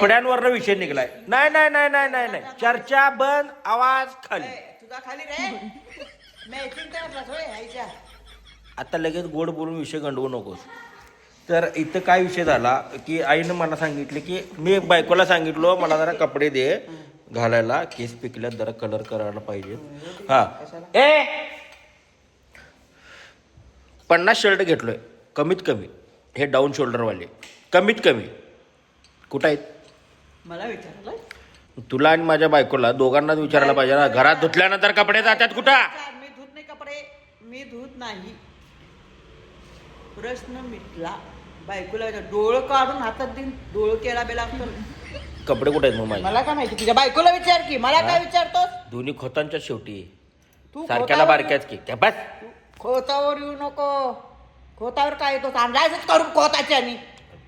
कपड्यांवरनं विषय निघलाय. नाही नाही नाही नाही नाही नाही. चर्चा बंद आवाज खाली. तुझा खाली रे. मॅचिंग करलास होय आईच्या आता लगेच गोड बोलून विषय गंडवू नकोस. तर इथं काय विषय झाला की आईनं मला सांगितले की मी बायकोला सांगितलो मला जरा कपडे दे घालायला. केस पिकल्यात जरा कलर करायला पाहिजे. हा. ए! पन्नास शर्ट घेतलोय. कमीत कमी. हे डाऊन शोल्डरवाले कमीत कमी. कुठं आहेत? मला विचारलं तुला आणि माझ्या बायकोला दोघांनाच विचारायला पाहिजे ना. घरात धुतल्यानंतर कपडे जातात कुठं? मी धुत नाही कपडे मी धुत नाही. प्रश्न मिटला. बायकोला विचार, डोळं काढून हातात देईन. डोळं केला बेला कपडे कुठे आहेत मग माझे? मला काय माहिती? तुझ्या बायकोला विचार की. मला काय विचारतोस? दोन्ही खोतांच्या शेवटी. तू सारख्याला खोतावर- बारक्याच की. बस. तू खोतावर येऊ नको. खोतावर काय येतो? आणलायच करून खोताच्या आणि.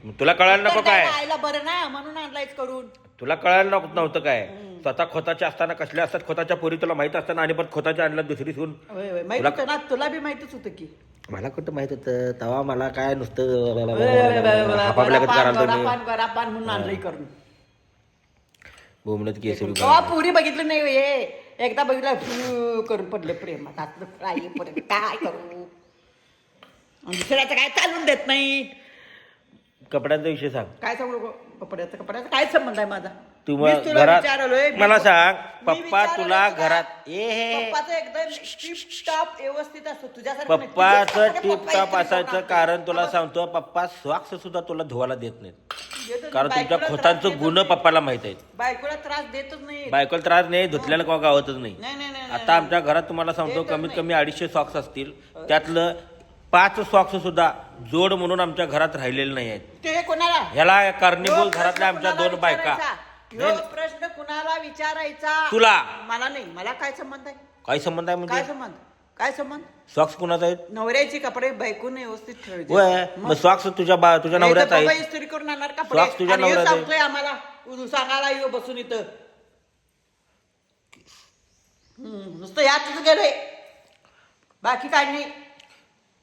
मग तुला कळायला नको काय? बरं ना म्हणून आणलायच करून. तुला कळायला नको नव्हतं काय? स्वतः खोताच्या असताना कसल्या असतात खोताच्या पोरी तुला माहीत असताना आणि परत खोताच्या आणल्या दुसरी सून? होय, होय. माहीत होतं ना तुला बी माहितच होतं की. मला कुठं माहीत होतं? तेव्हा मला काय नुसतं हापापल्यागत करायला तुम्ही गरापान गरापान म्हणून आणलंय करून. बोमलत केसरी तेव्हा पुरी बघितलं नाही हे एकदा बघितलं फू करून पडले प्रेमात फ्राय परत काय करू? आणि दुसऱ्याचं काय चालून देत नाही? कपड्यांचा विषय सांग काय सांगू नको? कपड्याचा कपड्याचा काय संबंध आहे माझा तू मीच मग तुला घरात विचारलोय, मी मला सांग मी पप्पा विचारलोय तुला तुला. घरात ए हे पप्पाचं एकदम टिपटॉप व्यवस्थित असतो तुझ्यासारखं नाही. पप्पाचं तुझ्यासारखं टिप पप्पा टॉप इस्त्री असायचं कारण तुला. सांगतो पप्पा सॉक्स सुद्धा तुला धुवायला देत नाहीत कारण. तुमच्या बायकोला खोतांचं त्रास गुण देतच पप्पाला माहीत आहेत नाही. बायकोला त्रास देतच नाही बायकोला त्रास नाही धुतल्याला का गावतच नाही नाही नाही नाही आता आमच्या घरात तुम्हाला सांगतो कमीत. कमी अडीचशे सॉक्स असतील त्यातलं पाच सॉक्स सुद्धा जोड म्हणून आमच्या घरात राहिलेले नाही आहेत ते कोणाला? ह्याला कारणीभूत घरातल्या आमच्या दोन बायका? ह्यो प्रश्न कुणाला विचारायचा? तुला. मला नाही. मला काय संबंध आहे? काय संबंध आहे काय म्हणजे संबंध? काय संबंध? सॉक्स कुणाचा आहेत नवऱ्याचे कपडे बायकून व्यवस्थित ठेवायचे. होय. मग? सॉक्स तुझ्या बा तुझ्या नाही तर नवऱ्यात बाबा आहेत इस्त्री करून आणणार Socks कपडे तुझ्या आणि ह्यो. सांगतोय आम्हाला. सांगायला येऊ बसून इथं. हम्म, नुसतं यातच गेलंय. बाकी काय नाही.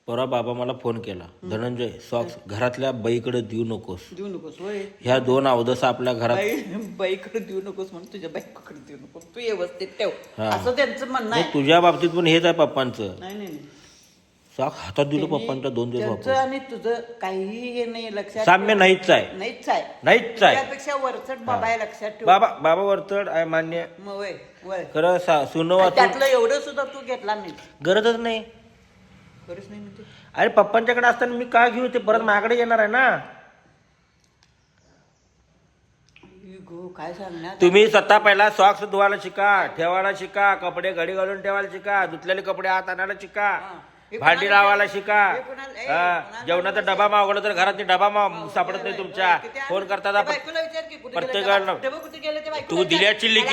परवा बाबा मला फोन केला धनंजय सॉक्स घरातल्या बाईकडे देऊ नकोस. देऊ नकोस होय. ह्या दोन अवदसा आपल्या घरात बाई बाईकडे देऊ नकोस म्हणून तुझ्या बायकोकडे देऊ नकोस. तू व्यवस्थित ठेव. हा. असं त्यांचं म्हणणं आहे. तुझ्या बाबतीत पण हेच आहे पप्पांचं. नाही नाही नाही. सॉक्स हातात दिलं पप्पांच्या दोन दिवस त्यांचं आणि तुझं काहीही हे नाही लक्षात साम्य. नाहीच आहे. नाहीच आहे. नाहीच आहे. त्यापेक्षा वरचढ बाबा आहे लक्षात ठेव. बाबा बाबा वरचढ आहे मान्य. मग वय वय खरं सा- सुनं आणि वाचून त्यातलं एवढं सुद्धा तू घेतला नाही. गरजच नाही. खरंच नाही अरे पप्पांच्याकडे असताना मी का घेऊ ते परत माझ्याकडे येणार आहे ना? आई गो काय सांगणार? तुम्ही स्वतः पहिला सॉक्स धुवायला शिका ठेवायला शिका कपडे घडी घालून ठेवायला शिका धुतलेले कपडे हात आणायला शिका हे. भांडी कोणाला- लावायला शिका. हे कोणाला- ए, हा, कोणाला जेवणाचा? डबा मागवला तर घरात डबा मा- सापडत वय, नाही तुमच्या. किती फोन आहे? करता त्या बायकोला विचार की कुठे गेले प्रत्येकाला- ते डबं कुठे गेले ते बायकोला तू विचार. दिल्याची मला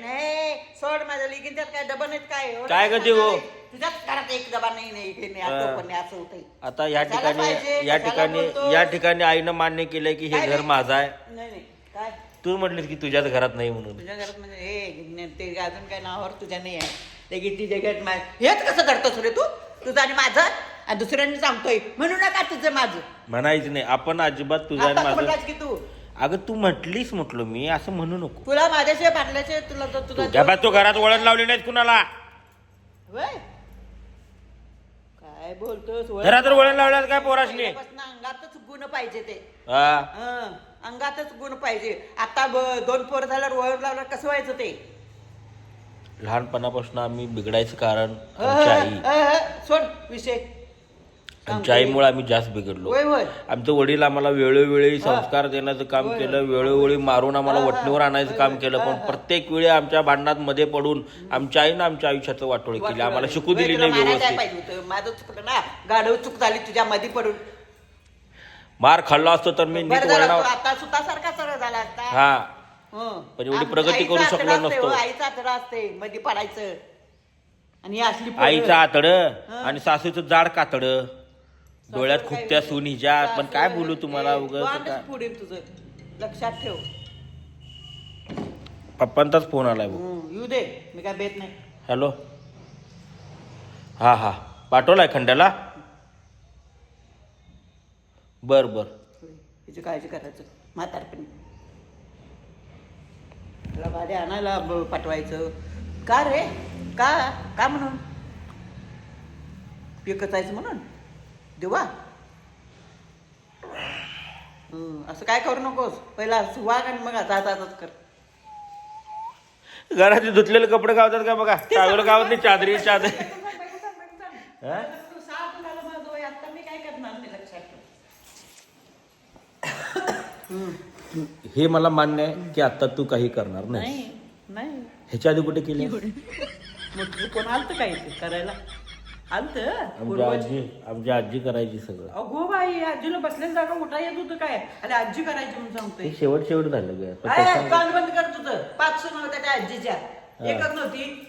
नाही. सोड माझ्या लिकीन त्यात काय डबा नाहीत काय? एवढं काय काय गं ते हो? तुझ्याच घरात एक नाही नाही हे नाही. असं पण नाही, असं होतंय. आता या कशाला पाहिजे? ठिकाणी या कशाला ठिकाणी? या ठिकाणी आईनं मान्य केलंय की हे काय घर नाही. माझं आहे. नाही नाही. काय? तू म्हटलीस की तुझ्याच घरात नाही म्हणून. तुझ्या घरात म्हणजे हे ते अजून काय नावावर तुझ्या नाही आहे. ते किती जगात मा हेच कसं करतोस रे तू? तुझं आणि माझं आणि दुसऱ्यांनी सांगतोय. म्हणू नका तुझं माझं. म्हणायचं नाही. आपण अजिबात तुझ्या आणि आता माझं म्हणलास की तू. अगं तू म्हटलीस म्हटलं मी असं म्हणू नको. तुला माझ्याशिवाय पाटल्याशिवाय तुला तर तुला तुझ्या बा तू घरात वळण लावली नाहीत कुणाला? वय काय बोलतोस? घरात वळण लावल्यात काय पोराशनी पहिल्यापासून अंगातच गुण पाहिजे ते. हा. हं, अंगातच गुण पाहिजे. आता ब- दोन पोर झाल्यावर वळण लावल्यावर कसं व्हायचं ते? लहानपणापासून आम्ही बिघडायचं कारण आमची आई. सोड विषय. आमच्या आईमुळे आम्ही जास्त बिघडलो. होय होय. आमचं वडील आम्हाला वेळोवेळी संस्कार देण्याचं काम केलं वेळोवेळी मारून आम्हाला वटणीवर आणायचं काम केलं. पण प्रत्येक वेळी आमच्या भांडणात मध्ये पडून आमच्या आईनं आमच्या आयुष्याचं वाटोळी केली. आम्हाला शिकू दिली नाही व्यवस्थित. होतं. माझं चुकलं ना. गाढव चूक झाली तुझ्या मध्ये पडून. मार खाल्ला असतो तर मी नीट बरं झालं तू आता सुद्धा सारखा सरळ झाला असता. हा. हं. पण एवढी प्रगती आईचा करू आतडा शकलो असते, नसतो. हो, आईचा आतडा असते. मध्ये पडायचं. आणि ही असली पोरं. आईचं आतड हं. आणि सासूचं जाड कातड. डोळ्यात सासू खुपत्या काय- सून हिच्या पण काय बोलू तुम्हाला उगाच? पुढील तुझं. लक्षात ठेव. पप्पांचाच फोन आलाय बघ. येऊ दे. मी काय बेत नाही. हॅलो. हा हा. पाठवलाय खंड्याला? बर बर. तिची काळजी करायचं. म्हातारपणी तुला आणायला ब- पाठवायचं. का रे? का? का म्हणून? जायचं म्हणून? देवा. हं, असं काय करू नकोस. पहिला वाग आणि मग आताच कर. घराचे धुतलेले कपडे गावतात का बघा? चांगलं गावत नाही चादरी चादरी. हा? आता मी काय करणार नाही लक्षात ठेव. हे मला मान्य आहे की आता तू काही करणार नाही नाही नाही. ह्याच्या आधी कुठे केली? कोण आलत काय ते करायला? आलत आमची आजी आमची आजी करायची सगळं. अगो बाई आजीला बसलेल्या जागा उठा येत होतं काय? आणि आजी करायची म्हणून सांगतोय. शेवट शेवट झालं ग. पण कान बंद कर तुझं. पाच सुना होत्या त्या आजीच्या. एकच नव्हती.